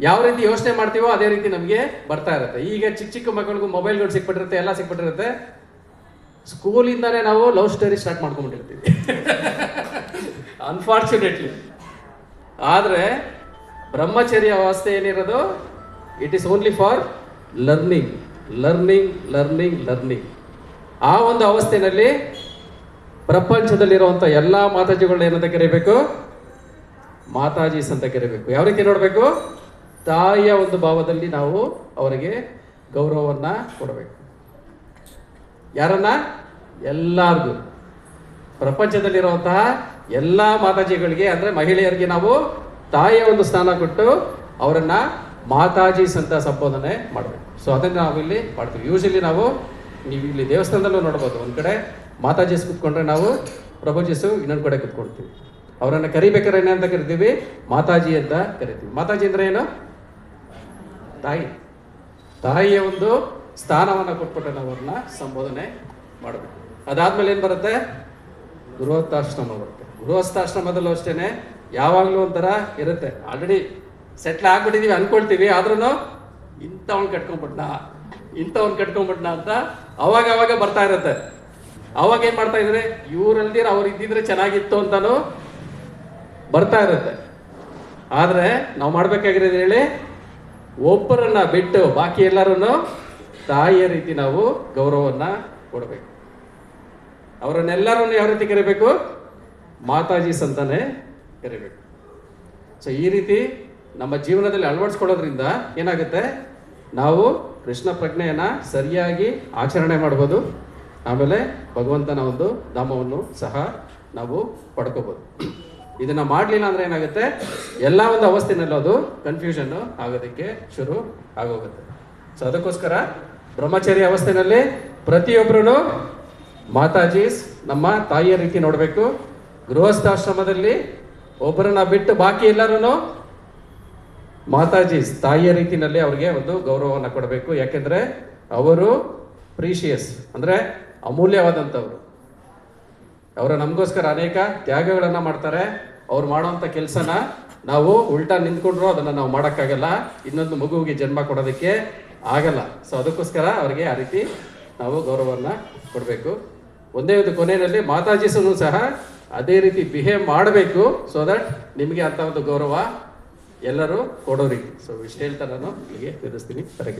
ಯಾವ ರೀತಿ ಯೋಚನೆ ಮಾಡ್ತೀವೋ ಅದೇ ರೀತಿ ನಮಗೆ ಬರ್ತಾ ಇರುತ್ತೆ. ಈಗ ಚಿಕ್ಕ ಚಿಕ್ಕ ಮಕ್ಕಳಿಗೂ ಮೊಬೈಲ್ಗಳು ಸಿಕ್ಬಿಟ್ಟಿರುತ್ತೆ, ಎಲ್ಲ ಸಿಕ್ಬಿಟ್ಟಿರುತ್ತೆ. ಸ್ಕೂಲಿಂದಾನೇ ನಾವು ಲವ್ ಸ್ಟೋರಿ ಸ್ಟಾರ್ಟ್ ಮಾಡ್ಕೊಂಡ್ಬಿಟ್ಟಿರ್ತೀವಿ. ಅನ್ಫಾರ್ಚುನೇಟ್ಲಿ ಆದರೆ ಬ್ರಹ್ಮಚರ್ಯ ಅವಸ್ಥೆ ಏನಿರೋದು? It is only for learning learning learning learning ಆ ಒಂದು ಅವಸ್ಥೆಯಲ್ಲಿ ಪ್ರಪಂಚದಲ್ಲಿರುವಂಥ ಎಲ್ಲ ಮಾತಾಜಿಗಳನ್ನ ಏನಂತ ಕರಿಬೇಕು? ಮಾತಾಜೀಸ್ ಅಂತ ಕರಿಬೇಕು. ಯಾವ ರೀತಿ ನೋಡಬೇಕು? ತಾಯಿಯ ಒಂದು ಭಾವದಲ್ಲಿ ನಾವು ಅವರಿಗೆ ಗೌರವವನ್ನು ಕೊಡಬೇಕು. ಯಾರನ್ನ? ಎಲ್ಲರಿಗೂ ಪ್ರಪಂಚದಲ್ಲಿರುವಂತಹ ಎಲ್ಲ ಮಾತಾಜಿಗಳಿಗೆ, ಅಂದರೆ ಮಹಿಳೆಯರಿಗೆ ನಾವು ತಾಯಿಯ ಒಂದು ಸ್ಥಾನ ಕೊಟ್ಟು ಅವರನ್ನ ಮಾತಾಜೀಸ್ ಅಂತ ಸಂಬೋಧನೆ ಮಾಡಬೇಕು. ಸೊ ಅದನ್ನು ನಾವು ಇಲ್ಲಿ ಮಾಡ್ತೀವಿ. ಯೂಶಲಿ ನಾವು ನೀವು ಇಲ್ಲಿ ದೇವಸ್ಥಾನದಲ್ಲೂ ನೋಡ್ಬೋದು. ಒಂದು ಕಡೆ ಮಾತಾಜೀಸ್ ಕೂತ್ಕೊಂಡ್ರೆ ನಾವು ಪ್ರಭುಜಿಸು ಇನ್ನೊಂದು ಕಡೆ ಕೂತ್ಕೊಳ್ತೀವಿ. ಅವರನ್ನು ಕರಿಬೇಕಾದ್ರೆ ಏನಂತ ಕರಿತೀವಿ? ಮಾತಾಜಿ ಅಂತ ಕರಿತೀವಿ. ಮಾತಾಜಿ ಅಂದ್ರೆ ಏನು? ತಾಯಿ. ತಾಯಿಯ ಒಂದು ಸ್ಥಾನವನ್ನು ಕೊಟ್ಬಿಟ್ಟು ನಾವು ಅವ್ರನ್ನ ಸಂಬೋಧನೆ ಮಾಡಬೇಕು. ಅದಾದ್ಮೇಲೆ ಏನು ಬರುತ್ತೆ? ಗೃಹಸ್ಥಾಶ್ರಮ ಬರುತ್ತೆ. ಗೃಹಸ್ಥಾಶ್ರಮದಲ್ಲೂ ಅಷ್ಟೇನೆ, ಯಾವಾಗಲೂ ಒಂಥರ ಇರುತ್ತೆ. ಆಲ್ರೆಡಿ ಸೆಟ್ಲ್ ಆಗ್ಬಿಟ್ಟಿದೀವಿ ಅನ್ಕೊಳ್ತೀವಿ ಆದ್ರೂ ಇಂಥವ್ನು ಕಟ್ಕೊಂಡ್ಬಿಟ್ನ ಇಂಥವ್ನು ಕಟ್ಕೊಂಡ್ಬಿಟ್ನ ಅಂತ ಅವಾಗ ಅವಾಗ ಬರ್ತಾ ಇರುತ್ತೆ. ಅವಾಗ ಏನ್ ಮಾಡ್ತಾ ಇದ್ರೆ? ಇವ್ರಲ್ದಿರ ಅವ್ರು ಇದ್ದಿದ್ರೆ ಚೆನ್ನಾಗಿತ್ತು ಅಂತಾನು ಬರ್ತಾ ಇರುತ್ತೆ. ಆದ್ರೆ ನಾವು ಮಾಡ್ಬೇಕಾಗಿರೋದು ಹೇಳಿ ಒಬ್ಬರನ್ನ ಬಿಟ್ಟು ಬಾಕಿ ಎಲ್ಲರೂ ತಾಯಿಯ ರೀತಿ ನಾವು ಗೌರವವನ್ನ ಕೊಡಬೇಕು. ಅವರನ್ನೆಲ್ಲರನ್ನು ಯಾವ ರೀತಿ ಕರಿಬೇಕು? ಮಾತಾಜೀಸ್ ಅಂತಾನೆ ಕರಿಬೇಕು. ಸೊ ಈ ರೀತಿ ನಮ್ಮ ಜೀವನದಲ್ಲಿ ಅಳವಡಿಸ್ಕೊಳ್ಳೋದ್ರಿಂದ ಏನಾಗುತ್ತೆ? ನಾವು ಕೃಷ್ಣ ಪ್ರಜ್ಞೆಯನ್ನ ಸರಿಯಾಗಿ ಆಚರಣೆ ಮಾಡ್ಬೋದು. ಆಮೇಲೆ ಭಗವಂತನ ಒಂದು ಧಾಮವನ್ನು ಸಹ ನಾವು ಪಡ್ಕೋಬೋದು. ಇದನ್ನ ಮಾಡಲಿಲ್ಲ ಅಂದ್ರೆ ಏನಾಗುತ್ತೆ? ಎಲ್ಲ ಒಂದು ಅವಸ್ಥೆನಲ್ಲಿ ಅದು ಕನ್ಫ್ಯೂಷನ್ ಆಗೋದಕ್ಕೆ ಶುರು ಆಗೋಗುತ್ತೆ. ಸೊ ಅದಕ್ಕೋಸ್ಕರ ಬ್ರಹ್ಮಚರ್ಯ ಅವಸ್ಥೆನಲ್ಲಿ ಪ್ರತಿಯೊಬ್ಬರೂ ಮಾತಾಜೀಸ್ ನಮ್ಮ ತಾಯಿಯ ರೀತಿ ನೋಡಬೇಕು. ಗೃಹಸ್ಥಾಶ್ರಮದಲ್ಲಿ ಒಬ್ಬರನ್ನ ಬಿಟ್ಟು ಬಾಕಿ ಎಲ್ಲರೂ ಮಾತಾಜೀಸ್ ತಾಯಿಯ ರೀತಿನಲ್ಲಿ ಅವರಿಗೆ ಒಂದು ಗೌರವವನ್ನು ಕೊಡಬೇಕು. ಯಾಕೆಂದ್ರೆ ಅವರು ಪ್ರೀಶಿಯಸ್ ಅಂದ್ರೆ ಅಮೂಲ್ಯವಾದಂಥವ್ರು. ಅವರು ನಮಗೋಸ್ಕರ ಅನೇಕ ತ್ಯಾಗಗಳನ್ನು ಮಾಡ್ತಾರೆ. ಅವ್ರು ಮಾಡುವಂಥ ಕೆಲಸನ ನಾವು ಉಲ್ಟಾ ನಿಂತ್ಕೊಂಡ್ರು ಅದನ್ನು ನಾವು ಮಾಡೋಕ್ಕಾಗಲ್ಲ. ಇನ್ನೊಂದು ಮಗುವಿಗೆ ಜನ್ಮ ಕೊಡೋದಕ್ಕೆ ಆಗಲ್ಲ. ಸೊ ಅದಕ್ಕೋಸ್ಕರ ಅವರಿಗೆ ಆ ರೀತಿ ನಾವು ಗೌರವವನ್ನು ಕೊಡಬೇಕು. ಒಂದೇ ಒಂದು ಕೊನೆಯಲ್ಲಿ ಮಾತಾಜಿಸನು ಸಹ ಅದೇ ರೀತಿ ಬಿಹೇವ್ ಮಾಡಬೇಕು ಸೊ ದಟ್ ನಿಮಗೆ ಅಂತ ಒಂದು ಗೌರವ ಎಲ್ಲರೂ ಕೊಡೋರಿ ಸೊ ಇಷ್ಟು ಹೇಳ್ತಾ ನಾನು ಇಲ್ಲಿಗೆ ತಿಳಿಸ್ತೀನಿ ಹರೇ